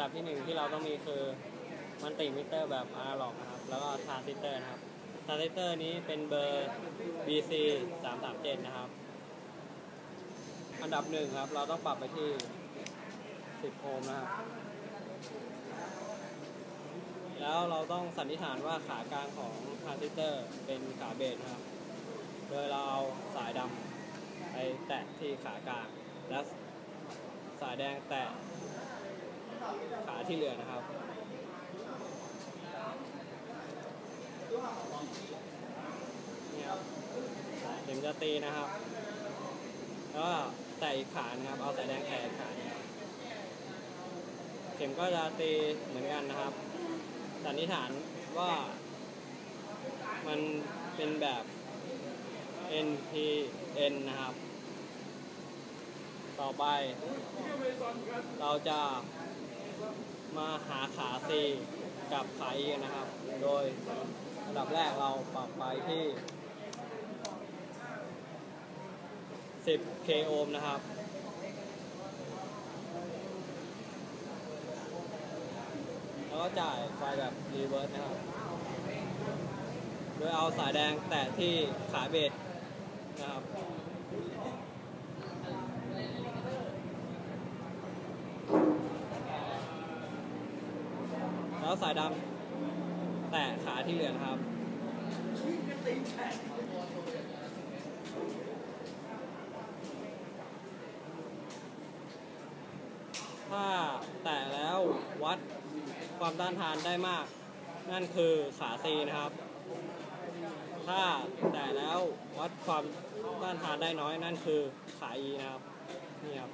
ดับที่หนึ่งที่เราต้องมีคือมันติมิเตอร์แบบอนาล็อกนะครับ แล้วก็ทรานซิสเตอร์นะครับทรานซิสเตอร์นี้เป็นเบอร์ BC 337นะครับ อันดับหนึ่งครับ เราต้องปรับไปที่ 10 โอห์มนะครับแล้วเราต้องสันนิษฐานว่าขากลางของทรานซิสเตอร์เป็นขาเบสนะครับ โดยเราเอาสายดำไปแตะที่ขากลาง และสายแดงแตะ ขาที่เหลือนะครับนี่ครับเข็มจะตีนะครับ แล้วก็แตะอีกขานะครับ เอาสายแดงแตะอีกขานะครับเข็มก็จะตีเหมือนกันนะครับสันนิษฐานว่ามันเป็นแบบ NPN นะครับ ต่อไปเราจะ มาหาขา C กับขา E กันนะครับ โดยอันดับแรกเราปรับไปที่ 10 k โอห์มนะครับ แล้วก็จ่ายไฟแบบรีเวิร์สนะครับ โดยเอาสายแดงแตะที่ขาเบสนะครับ แล้วสายดำแตะขาที่เหลือนะครับ ถ้าแตะแล้ววัดความต้านทานได้มาก นั่นคือขา C นะครับ ถ้าแตะแล้ววัดความต้านทานได้น้อยนั่นคือขา E นะครับ นี่ครับ